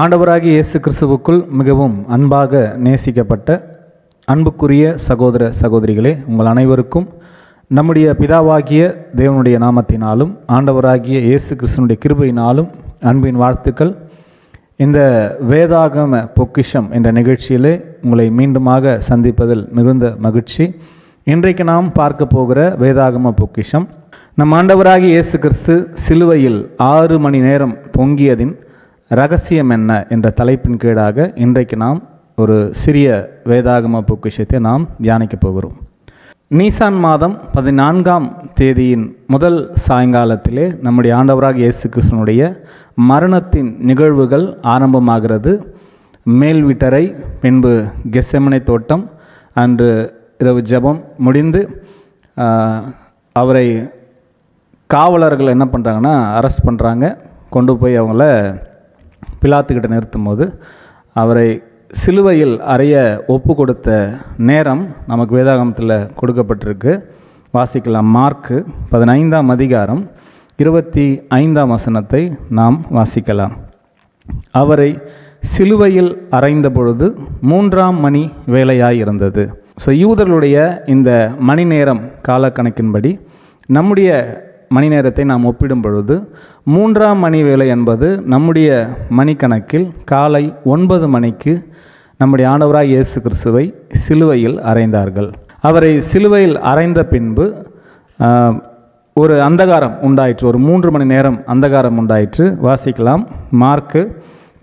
ஆண்டவராகிய இயேசு கிறிஸ்துவுக்குள் மிகவும் அன்பாக நேசிக்கப்பட்ட அன்புக்குரிய சகோதர சகோதரிகளே உங்கள் அனைவருக்கும் நம்முடைய பிதாவாகிய தேவனுடைய நாமத்தினாலும் ஆண்டவராகிய இயேசு கிறிஸ்துனுடைய கிருபையினாலும் அன்பின் வாழ்த்துக்கள். இந்த வேதாகம பொக்கிஷம் என்ற நிகழ்ச்சியிலே உங்களை மீண்டுமாக சந்திப்பதில் மிகுந்த மகிழ்ச்சி. இன்றைக்கு நாம் பார்க்க போகிற வேதாகம பொக்கிஷம். நம் ஆண்டவராகி இயேசு கிறிஸ்து சிலுவையில் ஆறு மணி நேரம் தொங்கியதின் ரகசியம் என்ன என்ற தலைப்பின் கீழாக இன்றைக்கு நாம் ஒரு சிறிய வேதாகம பொக்கிஷத்தை நாம் தியானிக்க போகிறோம். நீசான் மாதம் பதினான்காம் தேதியின் முதல் சாயங்காலத்திலே நம்முடைய ஆண்டவராக இயேசு கிருஷ்ணனுடைய மரணத்தின் நிகழ்வுகள் ஆரம்பமாகிறது. மேல் வீட்டரை பின்பு கெசமனை தோட்டம் அன்று இரவு ஜெபம் முடிந்து அவரை காவலர்கள் என்ன பண்ணுறாங்கன்னா அரெஸ்ட் பண்ணுறாங்க கொண்டு போய் அவங்கள பிலாத்துக்கிட்ட நிறுத்தும் போது அவரை சிலுவையில் அறைய ஒப்பு கொடுத்த நேரம் நமக்கு வேதாகமத்தில் கொடுக்கப்பட்டிருக்கு. வாசிக்கலாம். மார்க்கு பதினைந்தாம் அதிகாரம் இருபத்தி ஐந்தாம் வசனத்தை நாம் வாசிக்கலாம். அவரை சிலுவையில் அறைந்த பொழுது மூன்றாம் மணி வேலையாயிருந்தது ஸோ யூதர்களுடைய இந்த மணி நேரம் காலக்கணக்கின்படி நம்முடைய மணி நேரத்தை நாம் ஒப்பிடும் பொழுது மூன்றாம் மணி வேலை என்பது நம்முடைய மணிக்கணக்கில் காலை ஒன்பது மணிக்கு நம்முடைய ஆண்டவராய் இயேசு கிறிஸ்துவை சிலுவையில் அறைந்தார்கள். அவரை சிலுவையில் அறைந்த பின்பு ஒரு அந்தகாரம் உண்டாயிற்று ஒரு மூன்று மணி நேரம் அந்தகாரம் உண்டாயிற்று. வாசிக்கலாம். மார்க்கு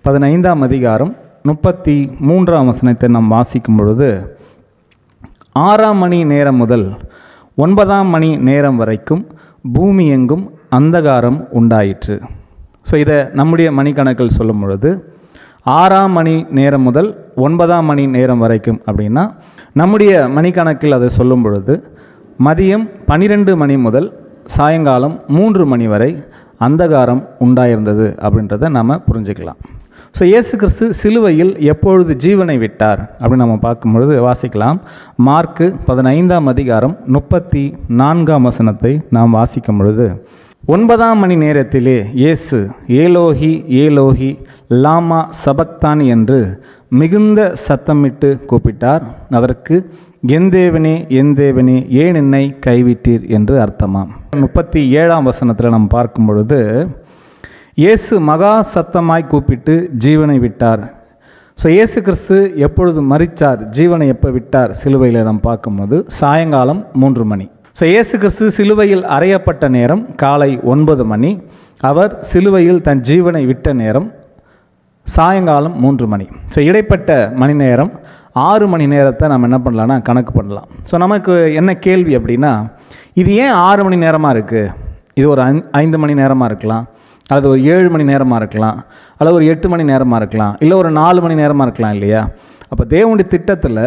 பதினைந்தாம் அதிகாரம் முப்பத்தி மூன்றாம் வசனத்தை நாம் வாசிக்கும் பொழுது ஆறாம் மணி நேரம் முதல் ஒன்பதாம் மணி நேரம் வரைக்கும் பூமி எங்கும் அந்தகாரம் உண்டாயிற்று. ஸோ இதை நம்முடைய மணிக்கணக்கில் சொல்லும் பொழுது ஆறாம் மணி நேரம் முதல் ஒன்பதாம் மணி நேரம் வரைக்கும் அப்படின்னா நம்முடைய மணிக்கணக்கில் அதை சொல்லும் பொழுது மதியம் பன்னிரெண்டு மணி முதல் சாயங்காலம் மூன்று மணி வரை அந்தகாரம் உண்டாயிருந்தது அப்படின்றத நாம் புரிஞ்சுக்கலாம். ஸோ இயேசு கிறிஸ்து சிலுவையில் எப்பொழுது ஜீவனை விட்டார்? அப்படின்னு நம்ம பார்க்கும் பொழுது வாசிக்கலாம். மார்க்கு பதினைந்தாம் அதிகாரம் முப்பத்தி நான்காம் வசனத்தை நாம் வாசிக்கும் பொழுது ஒன்பதாம் மணி நேரத்திலே இயேசு ஏலோஹி ஏலோஹி லாமா சபக்தான் என்று மிகுந்த சத்தமிட்டு கூப்பிட்டார். அதற்கு எந்தேவனே எந்தேவனே ஏன் என்னை கைவிட்டீர்? என்று அர்த்தமாம். முப்பத்தி ஏழாம் வசனத்தில் நாம் பார்க்கும் பொழுது இயேசு மகா சத்தமாய் கூப்பிட்டு ஜீவனை விட்டார். ஸோ இயேசு கிறிஸ்து எப்பொழுது மறித்தார் ஜீவனை எப்போ விட்டார்? சிலுவையில் நாம் பார்க்கும்போது சாயங்காலம் மூன்று மணி. ஸோ இயேசு கிறிஸ்து சிலுவையில் அறையப்பட்ட நேரம் காலை ஒன்பது மணி. அவர் சிலுவையில் தன் ஜீவனை விட்ட நேரம் சாயங்காலம் மூன்று மணி. ஸோ இடைப்பட்ட மணி நேரம் ஆறு மணி நேரத்தை நம்ம என்ன பண்ணலான்னா கணக்கு பண்ணலாம். ஸோ நமக்கு என்ன கேள்வி அப்படின்னா இது ஏன் ஆறு மணி நேரமாக இருக்குது இது ஒரு ஐந்து மணி நேரமாக இருக்கலாம்? அல்லது ஒரு ஏழு மணி நேரமாக இருக்கலாம் அல்லது ஒரு எட்டு மணி நேரமாக இருக்கலாம் இல்லை ஒரு நாலு மணி நேரமாக இருக்கலாம் இல்லையா? அப்போ தேவனுடைய திட்டத்தில்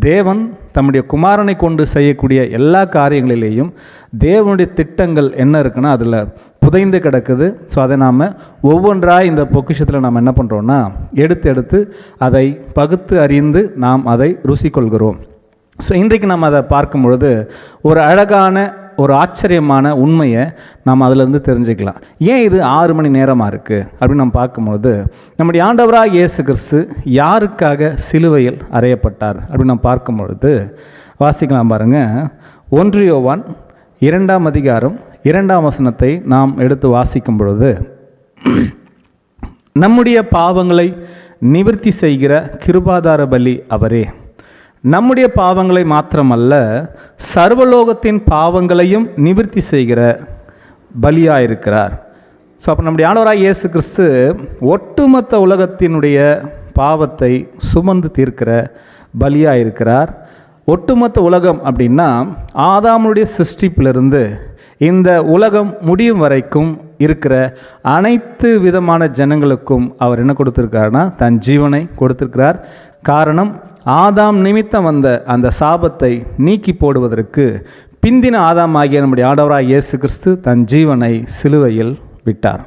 தேவன் தம்முடைய குமாரனை கொண்டு செய்யக்கூடிய எல்லா காரியங்களிலேயும் தேவனுடைய திட்டங்கள் என்ன இருக்குன்னா அதில் புதைந்து கிடக்குது. ஸோ அதை நாம் ஒவ்வொன்றாக இந்த பொக்கிஷத்தில் நாம் என்ன பண்ணுறோன்னா எடுத்து எடுத்து அதை பகுத்து அறிந்து நாம் அதை ருசி கொள்கிறோம் ஸோ இன்றைக்கு நம்ம அதை பார்க்கும் பொழுது ஒரு அழகான ஒரு ஆச்சரியமான உண்மையை நாம் அதிலிருந்து தெரிஞ்சுக்கலாம். ஏன் இது ஆறு மணி நேரமாக இருக்குது அப்படின்னு நம்ம பார்க்கும்பொழுது நம்முடைய ஆண்டவராக இயேசு கிறிஸ்து யாருக்காக சிலுவையில் அறையப்பட்டார்? அப்படின்னு நம்ம பார்க்கும்பொழுது வாசிக்கலாம் பாருங்கள் ஒன்று யோவான் இரண்டாம் அதிகாரம் இரண்டாம் வசனத்தை நாம் எடுத்து வாசிக்கும் பொழுது நம்முடைய பாவங்களை நிவர்த்தி செய்கிற கிருபாதார பலி அவரே. நம்முடைய பாவங்களை மாத்திரமல்ல சர்வலோகத்தின் பாவங்களையும் நிவர்த்தி செய்கிற பலியாக இருக்கிறார் ஸோ அப்போ நம்முடைய ஆண்டவராக இயேசு கிறிஸ்து ஒட்டுமொத்த உலகத்தினுடைய பாவத்தை சுமந்து தீர்க்கிற பலியாக இருக்கிறார் ஒட்டுமொத்த உலகம் அப்படின்னா ஆதாமுடைய சிருஷ்டிப்பிலிருந்து இந்த உலகம் முடியும் வரைக்கும் இருக்கிற அனைத்து விதமான ஜனங்களுக்கும் அவர் என்ன கொடுத்துருக்காருன்னா தன் ஜீவனை கொடுத்துருக்கிறார். காரணம் ஆதாம் நிமித்தம் வந்த அந்த சாபத்தை நீக்கி போடுவதற்கு பிந்தின ஆதாம் ஆகிய நம்முடைய ஆடவராக இயேசு கிறிஸ்து தன் ஜீவனை சிலுவையில் விட்டார்.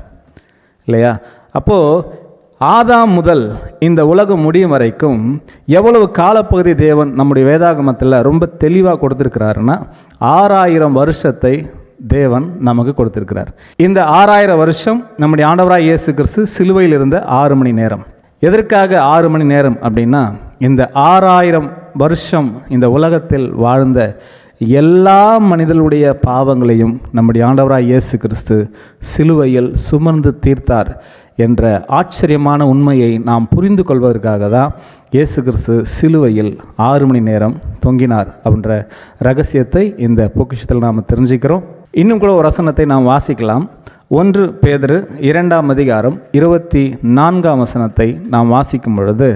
இல்லையா? அப்போது ஆதாம் முதல் இந்த உலகம் முடியும் வரைக்கும் எவ்வளவு காலப்பகுதி தேவன் நம்முடைய வேதாகமத்தில் ரொம்ப தெளிவாக கொடுத்துருக்கிறாருன்னா ஆறாயிரம் வருஷத்தை தேவன் நமக்கு கொடுத்துருக்கிறார். இந்த ஆறாயிரம் வருஷம் நம்முடைய ஆண்டவராய் இயேசு கிறிஸ்து சிலுவையில் இருந்த ஆறு மணி நேரம். எதற்காக ஆறு மணி நேரம் அப்படின்னா இந்த ஆறாயிரம் வருஷம் இந்த உலகத்தில் வாழ்ந்த எல்லா மனிதர்களுடைய பாவங்களையும் நம்முடைய ஆண்டவராய் இயேசு கிறிஸ்து சிலுவையில் சுமர்ந்து தீர்த்தார் என்ற ஆச்சரியமான உண்மையை நாம் புரிந்து கொள்வதற்காக தான் இயேசு கிறிஸ்து சிலுவையில் ஆறு மணி நேரம் தொங்கினார் அப்படின்ற ரகசியத்தை இந்த பொக்கிஷத்தில் நாம் தெரிஞ்சுக்கிறோம். இன்னும் கூட ஒரு வசனத்தை நாம் வாசிக்கலாம். ஒன்று பேதரு இரண்டாம் அதிகாரம் இருபத்தி நான்காம் வசனத்தை நாம் வாசிக்கும் பொழுது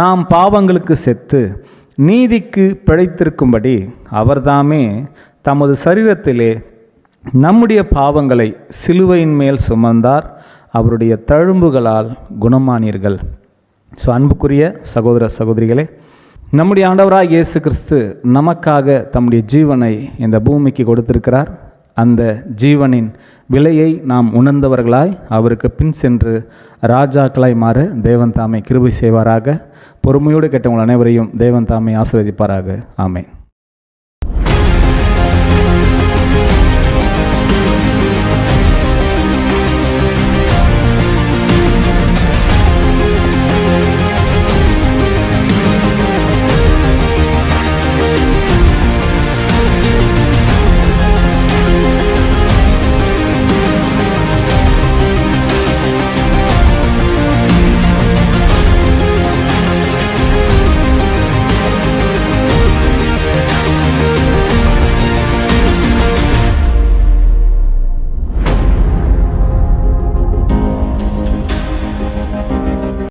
நாம் பாவங்களுக்கு செத்து நீதிக்கு பிழைத்திருக்கும்படி அவர்தாமே தமது சரீரத்திலே நம்முடைய பாவங்களை சிலுவையின் மேல் சுமந்தார் அவருடைய தழும்புகளால் குணமானீர்கள். ஸோ அன்புக்குரிய சகோதர சகோதரிகளே நம்முடைய ஆண்டவராக இயேசு கிறிஸ்து நமக்காக தம்முடைய ஜீவனை இந்த பூமிக்கு கொடுத்திருக்கிறார். அந்த ஜீவனின் விலையை நாம் உணர்ந்தவர்களாய் அவருக்கு பின் சென்று ராஜாக்களாய் மாற தேவன் தாமை கிருபை செய்வாராக. பொறுமையோடு கேட்டவங்கள் அனைவரையும் தேவன் தாமை ஆசிர்வதிப்பாராக. ஆமேன்.